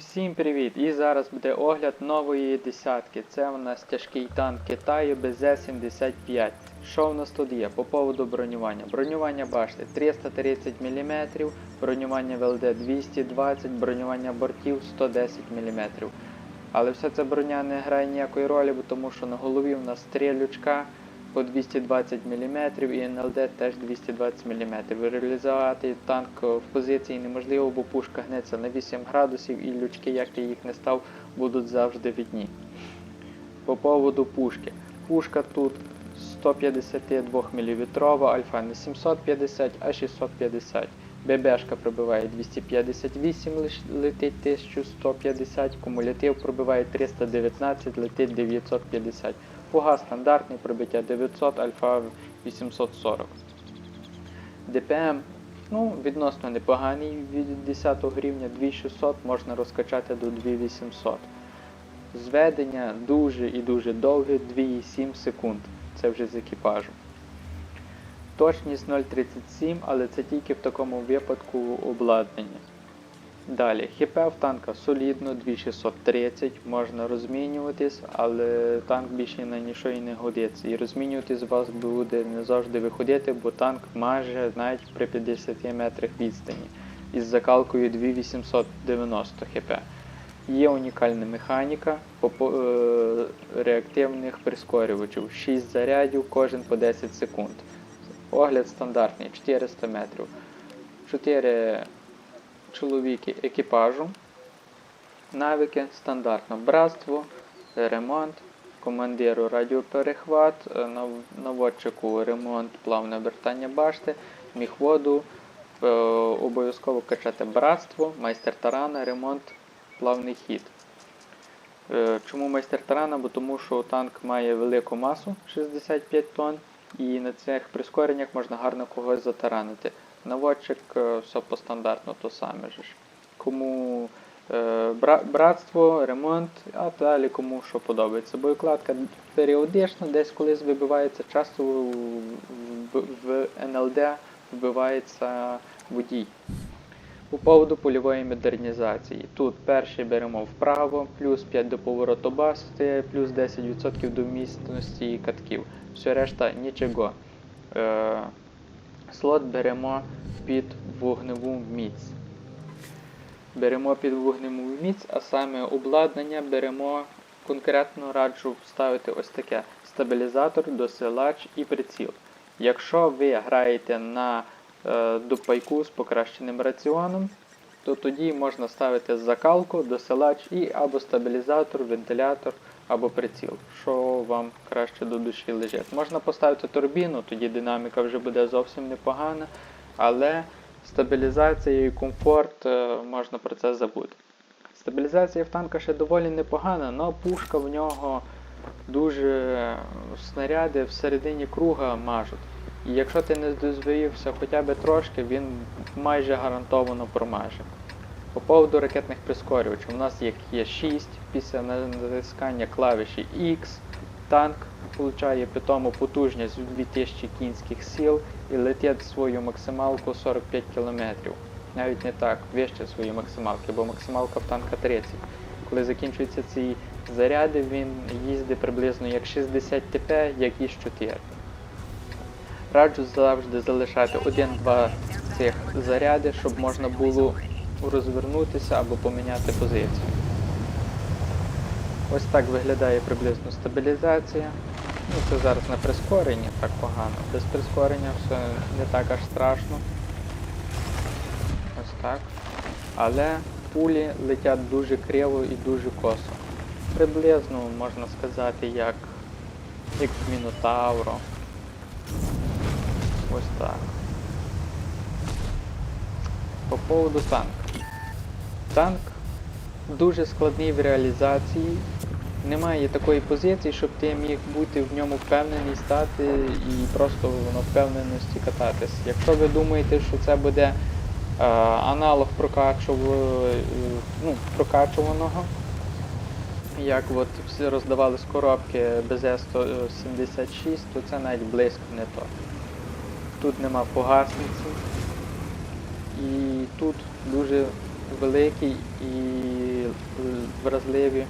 Всім привіт! І зараз буде огляд нової десятки. Це у нас тяжкий танк Китаю БЗ-75. Що в нас тут є? По поводу бронювання. Бронювання башти 330 мм, бронювання ВЛД 220, бронювання бортів 110 мм. Але вся ця броня не грає ніякої ролі, тому що на голові у нас три лючка по 220 мм і НЛД теж 220 мм. Реалізувати танк в позиції неможливо, бо пушка гнеться на 8 градусів і лючки, як ти їх не став, будуть завжди відні. По поводу пушки. Пушка тут 152 мм, альфа не 750, а 650. ББшка пробиває 258, лиш- летить 1150, кумулятив пробиває 319, летить 950. Пуга стандартний, пробиття 900, альфа 840. ДПМ ну, відносно непоганий від 10 рівня 2600 можна розкачати до 2800. Зведення дуже і дуже довге 2,7 секунд. Це вже з екіпажу. Точність 0,37, але це тільки в такому випадку обладнання. Далі, ХП в танка солідно, 2630, можна розмінюватись, але танк більше на нічого і не годиться. І розмінюватись вас буде не завжди виходити, бо танк майже навіть при 50 метрах відстані із закалкою 2890 хп. Є унікальна механіка е, реактивних прискорювачів. 6 зарядів, кожен по 10 секунд. Огляд стандартний 400 метрів. 4 чоловіки екіпажу. Навики стандартно. Братство, ремонт, командиру радіоперехват, е, наводчику ремонт, плавне обертання башти, міхводу, е, обов'язково качати братство, майстер тарана, ремонт, плавний хід. Е, Чому майстер тарана? Бо тому що танк має велику масу 65 тонн, і на цих прискореннях можна гарно когось затаранити. Наводчик е, все по стандартну, то саме ж. Кому е, бра- братство, ремонт, а далі кому що подобається. Боєкладка періодично десь колись вибивається, часто в, в, в НЛД вбивається водій. По поводу польової модернізації. Тут перший беремо вправо, плюс 5 до повороту басти, плюс 10% до вмісності катків. Все решта нічого. Е, слот беремо під вогневу міць. Беремо під вогневу міць, а саме обладнання беремо конкретно раджу вставити ось таке: стабілізатор, досилач і приціл. Якщо ви граєте на е, дупайку з покращеним раціоном, то тоді можна ставити закалку, досилач і або стабілізатор, вентилятор, або приціл, що вам краще до душі лежить. Можна поставити турбіну, тоді динаміка вже буде зовсім непогана, але стабілізація і комфорт е, можна про це забути. Стабілізація в танка ще доволі непогана, але пушка в нього дуже снаряди всередині круга мажуть. І якщо ти не дозвоївся хоча б трошки, він майже гарантовано промаже. По поводу ракетних прискорювачів, у нас їх є 6 після натискання клавіші X. Танк получає при тому потужність в 2000 кінських сил і летить свою максималку 45 км. Навіть не так, вище свої максималки, бо максималка в танка 30. Коли закінчуються ці заряди, він їздить приблизно як 60 ТП, як і 4. Раджу завжди залишати один-два цих заряди, щоб можна було розвернутися або поміняти позицію. Ось так виглядає приблизно стабілізація. Ну, це зараз на прискоренні так погано. Без прискорення все не так аж страшно. Ось так. Але пулі летять дуже криво і дуже косо. Приблизно можна сказати, як, як в Мінотавро. Ось так. По поводу танка. Танк дуже складний в реалізації. Немає такої позиції, щоб ти міг бути в ньому впевнений стати і просто на впевненості кататись. Якщо ви думаєте, що це буде е, аналог прокачув- е, ну, прокачуваного, як от всі роздавали з коробки БЗ-176, то це навіть близько не то. Тут нема погасниці. І тут дуже великий і вразливі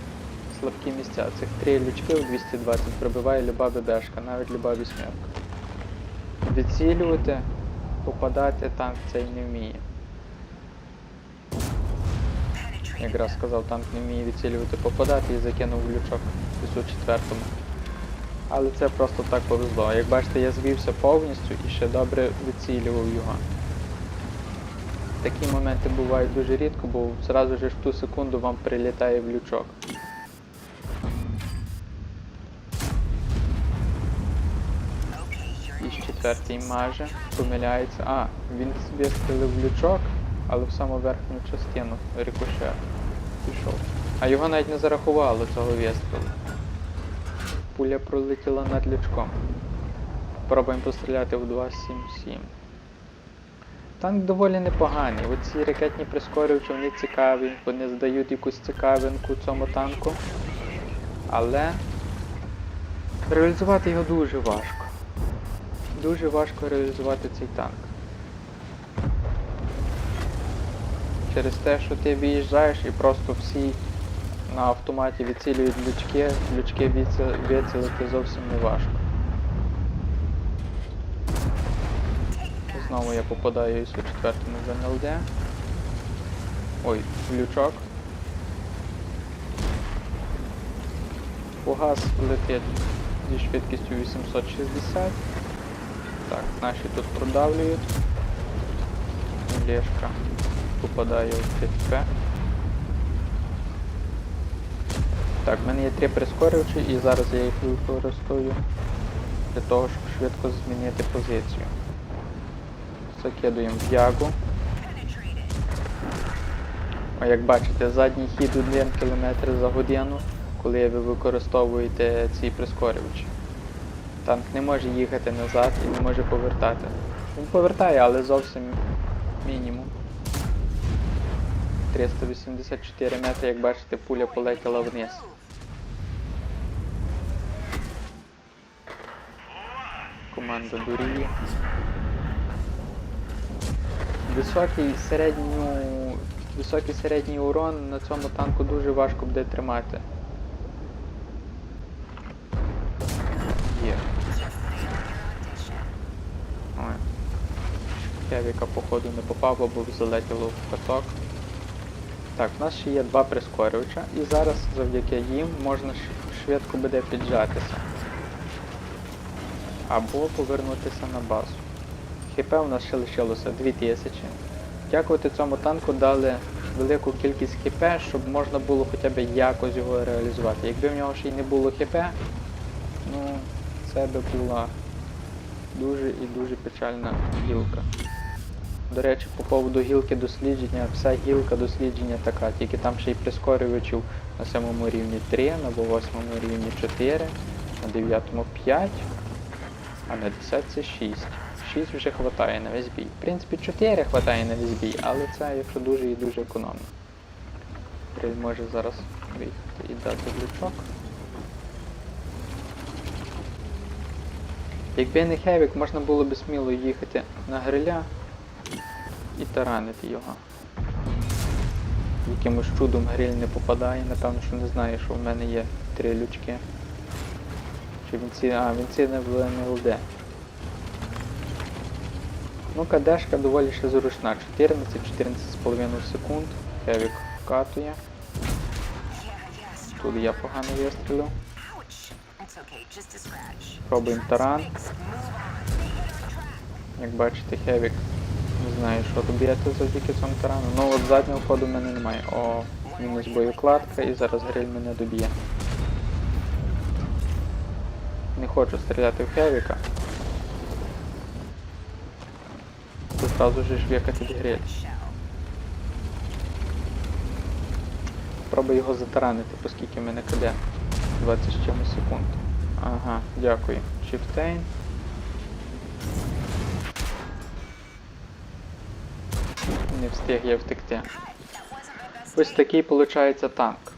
слабкі місця. Цих три лючки у 220 пробиває люба ББшка, навіть люба вісьмерка. Відцілювати, попадати танк цей не вміє. Якраз сказав, танк не вміє відцілювати попадати і закинув лючок у четвертому. Але це просто так повезло. Як бачите, я звівся повністю і ще добре відцілював його. Такі моменти бувають дуже рідко, бо зразу ж в ту секунду вам прилітає в лючок. І четвертий майже помиляється. А, він вистрілив в лючок, але в саму верхню частину рикошет пішов. А його навіть не зарахувало цього вистрілу. Пуля пролетіла над лючком. Пробуємо постріляти в 2.7.7. Танк доволі непоганий. Оці ракетні прискорювачі, вони цікаві, вони здають якусь цікавинку цьому танку. Але реалізувати його дуже важко. Дуже важко реалізувати цей танк. Через те, що ти виїжджаєш і просто всі на автоматі відцілюють лючки, лючки вицілити зовсім не важко. Знову я попадаю із у четвертому в НЛД. Ой, лючок. Фугас летить зі швидкістю 860. Так, наші тут продавлюють. Лешка попадає в ТТП. Так, в мене є три прискорювачі і зараз я їх використовую для того, щоб швидко змінити позицію. Закидуємо в ягу. А як бачите, задній хід 1 км за годину, коли ви використовуєте ці прискорювачі. Танк не може їхати назад і не може повертати. Він повертає, але зовсім мінімум. 384 метри, як бачите, пуля полетіла вниз. Команда дуріє. Високий середню... Високий середній урон на цьому танку дуже важко буде тримати. Є. Ой. Кевіка походу не попав, або залетіло в каток. Так, в нас ще є два прискорювача, і зараз завдяки їм можна швидко буде піджатися. Або повернутися на базу. ХП у нас ще лишилося 2000. Дякувати цьому танку дали велику кількість ХП, щоб можна було хоча б якось його реалізувати. Якби в нього ще й не було ХП, ну це би була дуже і дуже печальна гілка. До речі, по поводу гілки дослідження, вся гілка дослідження така, тільки там ще й прискорювачів на самому рівні 3, на 8 рівні 4, на 9 5, а на 10 це 6. 6 вже хватає на весь бій. В принципі, 4 хватає на весь бій, але це якщо дуже і дуже економно. Гриль може зараз виїхати і дати глючок. Якби не Хевік, можна було б сміло їхати на гриля і таранити його. Якимось чудом гриль не попадає, напевно, що не знає, що в мене є три лючки. Чи він ці... А, він ці не в НЛД. Ну, кадешка доволі ще зручна. 14-14,5 секунд. Хевік вкатує. Тут я погано вистрілив. Пробуємо таран. Як бачите, Хевік не знаю, що робити завдяки цьому тарану. Ну от заднього ходу в мене немає. О, мінус боєкладка і зараз гриль мене доб'є. Не хочу стріляти в Хевіка. Це зразу ж викати гриль. Пробую його затаранити, оскільки мене КД 20 з чимось секунд. Ага, дякую. Чіфтейн. Не встиг я втекти. Ось такий виходить танк.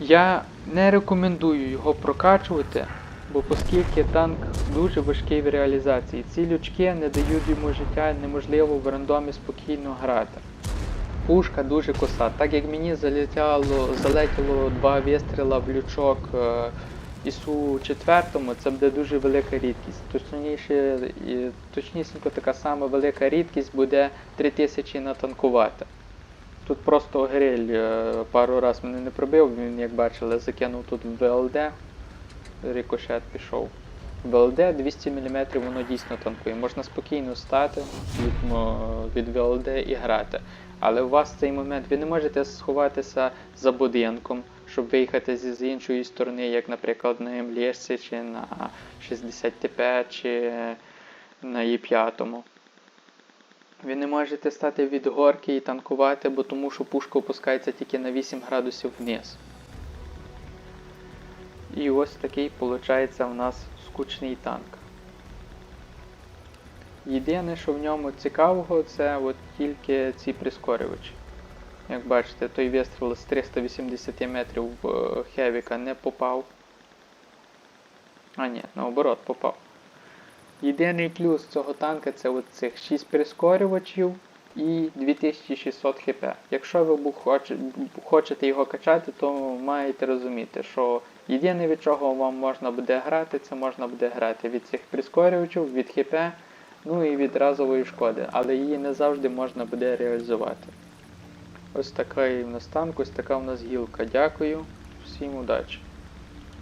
Я не рекомендую його прокачувати, бо оскільки танк дуже важкий в реалізації. Ці лючки не дають йому життя, неможливо в рандомі спокійно грати. Пушка дуже коса. Так як мені залетяло, залетіло два вистріла в лючок е, ісу четвертому, це буде дуже велика рідкість. Точніше, точнісінько така сама велика рідкість буде 3000 натанкувати. Тут просто гриль е, пару раз мене не пробив, він, як бачили, закинув тут в ВЛД, рикошет пішов. ВЛД 200 мм воно дійсно танкує. Можна спокійно стати від, від ВЛД і грати. Але у вас в цей момент ви не можете сховатися за будинком, щоб виїхати з іншої сторони, як, наприклад, на МЛС чи на 60 ТП чи на Е5. Ви не можете стати від горки і танкувати, бо тому що пушка опускається тільки на 8 градусів вниз. І ось такий виходить у нас скучний танк. Єдине, що в ньому цікавого, це от тільки ці прискорювачі. Як бачите, той вистріл з 380 метрів в е, Хевіка не попав. А ні, наоборот, попав. Єдиний плюс цього танка це от цих 6 прискорювачів і 2600 хп. Якщо ви хочете його качати, то маєте розуміти, що єдине від чого вам можна буде грати, це можна буде грати від цих прискорювачів, від хп, ну і від разової шкоди, але її не завжди можна буде реалізувати. Ось такий в нас танк, ось така в нас гілка. Дякую, всім удачі!